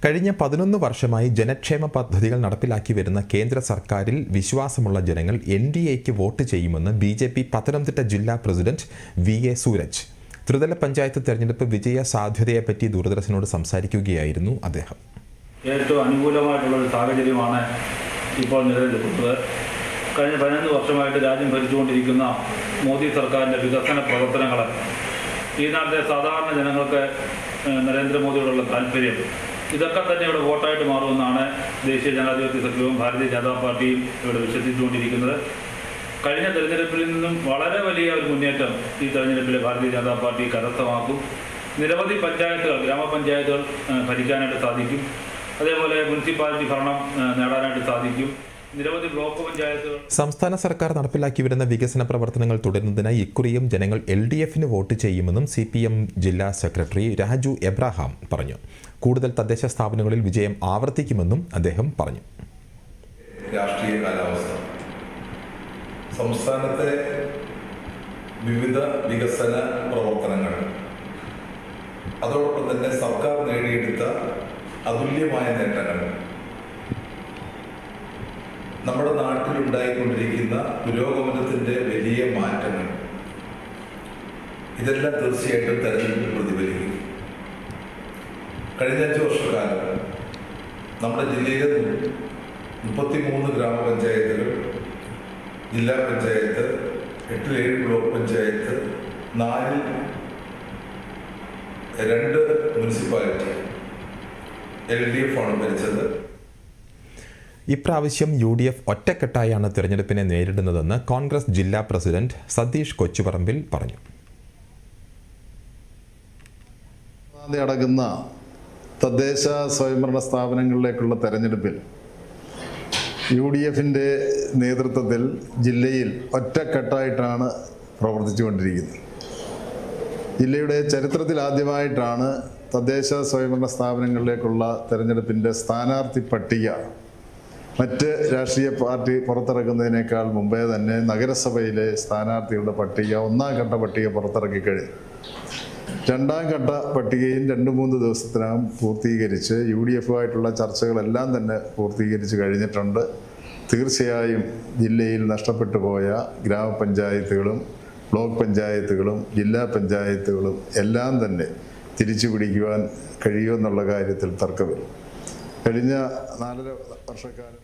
കഴിഞ്ഞ പതിനൊന്ന് വർഷമായി ജനക്ഷേമ പദ്ധതികൾ നടപ്പിലാക്കി വരുന്ന കേന്ദ്ര സർക്കാരിൽ വിശ്വാസമുള്ള ജനങ്ങൾ എൻ ഡി എക്ക് വോട്ട് ചെയ്യുമെന്ന് ബി ജെ പി പത്തനംതിട്ട ജില്ലാ പ്രസിഡന്റ് വി എ സൂരജ്. ത്രിതല പഞ്ചായത്ത് തെരഞ്ഞെടുപ്പ് വിജയ സാധ്യതയെപ്പറ്റി ദൂരദർശനോട് സംസാരിക്കുകയായിരുന്നു അദ്ദേഹം. ഏറ്റവും അനുകൂലമായിട്ടുള്ള ഒരു സാഹചര്യമാണ് ഇപ്പോൾ നിലനിൽക്കുന്നത് കഴിഞ്ഞ പതിനൊന്ന് വർഷമായിട്ട് രാജ്യം ഭരിച്ചുകൊണ്ടിരിക്കുന്ന മോദി സർക്കാരിന്റെ വികസന പ്രവർത്തനങ്ങൾ ഈ നാട്ടിലെ സാധാരണ ജനങ്ങൾക്ക് നരേന്ദ്രമോദിയോടുള്ള താല്പര്യം ഇതൊക്കെ തന്നെ ഇവിടെ വോട്ടായിട്ട് മാറുമെന്നാണ് ദേശീയ ജനാധിപത്യ സഖ്യവും ഭാരതീയ ജനതാ പാർട്ടിയും ഇവിടെ വിശ്വസിച്ചുകൊണ്ടിരിക്കുന്നത്. കഴിഞ്ഞ തെരഞ്ഞെടുപ്പിൽ നിന്നും വളരെ വലിയ ഒരു മുന്നേറ്റം ഈ തെരഞ്ഞെടുപ്പിൽ ഭാരതീയ ജനതാ പാർട്ടി കരസ്ഥമാക്കും. നിരവധി പഞ്ചായത്തുകൾ ഗ്രാമപഞ്ചായത്തുകൾ ഭരിക്കാനായിട്ട് സാധിക്കും. അതേപോലെ മുനിസിപ്പാലിറ്റി ഭരണം നേടാനായിട്ട് സാധിക്കും. നിരവധി ബ്ലോക്ക് പഞ്ചായത്തുകൾ. സംസ്ഥാന സർക്കാർ നടപ്പിലാക്കി വരുന്ന വികസന പ്രവർത്തനങ്ങൾ തുടരുന്നതിനായി ഇക്കുറിയും ജനങ്ങൾ എൽ ഡി എഫിന് വോട്ട് ചെയ്യുമെന്നും സി പി എം ജില്ലാ സെക്രട്ടറി രാജു എബ്രാഹാം പറഞ്ഞു. കൂടുതൽ തദ്ദേശ സ്ഥാപനങ്ങളിൽ വിജയം ആവർത്തിക്കുമെന്നും അദ്ദേഹം പറഞ്ഞു. രാഷ്ട്രീയ കാലാവസ്ഥ. സംസ്ഥാനത്തെ വിവിധ വികസന പ്രവർത്തനങ്ങൾ. അതോടൊപ്പം തന്നെ സർക്കാർ നേടിയെടുത്ത അതുല്യമായ നേട്ടങ്ങൾ. നമ്മുടെ നാട്ടിൽ ഉണ്ടായിക്കൊണ്ടിരിക്കുന്ന പുരോഗമനത്തിന്റെ വലിയ മാറ്റങ്ങൾ ഇതെല്ലാം തീർച്ചയായിട്ടും തെരഞ്ഞെടുപ്പിൽ പ്രതിഫലിക്കും. കഴിഞ്ഞ അഞ്ച് വർഷക്കാലം നമ്മുടെ ജില്ലയിലെ മുപ്പത്തിമൂന്ന് ഗ്രാമപഞ്ചായത്തുകൾ ജില്ലാ പഞ്ചായത്ത് എട്ടിലേഴ് ബ്ലോക്ക് പഞ്ചായത്ത് നാലിൽ രണ്ട് മുനിസിപ്പാലിറ്റി എൽ ഡി എഫ് ആണ് ഭരിച്ചത്. ഇപ്രാവശ്യം യു ഡി എഫ് ഒറ്റക്കെട്ടായാണ് തെരഞ്ഞെടുപ്പിനെ നേരിടുന്നതെന്ന് കോൺഗ്രസ് ജില്ലാ പ്രസിഡന്റ് സതീഷ് കൊച്ചുപറമ്പിൽ പറഞ്ഞു. അടങ്ങുന്ന തദ്ദേശ സ്വയംഭരണ സ്ഥാപനങ്ങളിലേക്കുള്ള തെരഞ്ഞെടുപ്പിൽ യു ഡി എഫിന്റെ നേതൃത്വത്തിൽ ജില്ലയിൽ ഒറ്റക്കെട്ടായിട്ടാണ് പ്രവർത്തിച്ചുകൊണ്ടിരിക്കുന്നത്. ജില്ലയുടെ ചരിത്രത്തിൽ ആദ്യമായിട്ടാണ് തദ്ദേശ സ്വയംഭരണ സ്ഥാപനങ്ങളിലേക്കുള്ള തെരഞ്ഞെടുപ്പിന്റെ സ്ഥാനാർത്ഥി പട്ടിക മറ്റ് രാഷ്ട്രീയ പാർട്ടി പുറത്തിറക്കുന്നതിനേക്കാൾ മുമ്പേ തന്നെ നഗരസഭയിലെ സ്ഥാനാർത്ഥികളുടെ പട്ടിക ഒന്നാം ഘട്ട പട്ടിക പുറത്തിറക്കി കഴിഞ്ഞു. രണ്ടാം ഘട്ട പട്ടികയും രണ്ട് മൂന്ന് ദിവസത്തിനകം പൂർത്തീകരിച്ച് യു ഡി എഫുമായിട്ടുള്ള ചർച്ചകളെല്ലാം തന്നെ പൂർത്തീകരിച്ച് കഴിഞ്ഞിട്ടുണ്ട്. തീർച്ചയായും ജില്ലയിൽ നഷ്ടപ്പെട്ടു പോയ ഗ്രാമപഞ്ചായത്തുകളും ബ്ലോക്ക് പഞ്ചായത്തുകളും ജില്ലാ പഞ്ചായത്തുകളും എല്ലാം തന്നെ തിരിച്ചു പിടിക്കുവാൻ കഴിയുമെന്നുള്ള കാര്യത്തിൽ തർക്കമില്ല. കഴിഞ്ഞ നാലര വർഷക്കാലം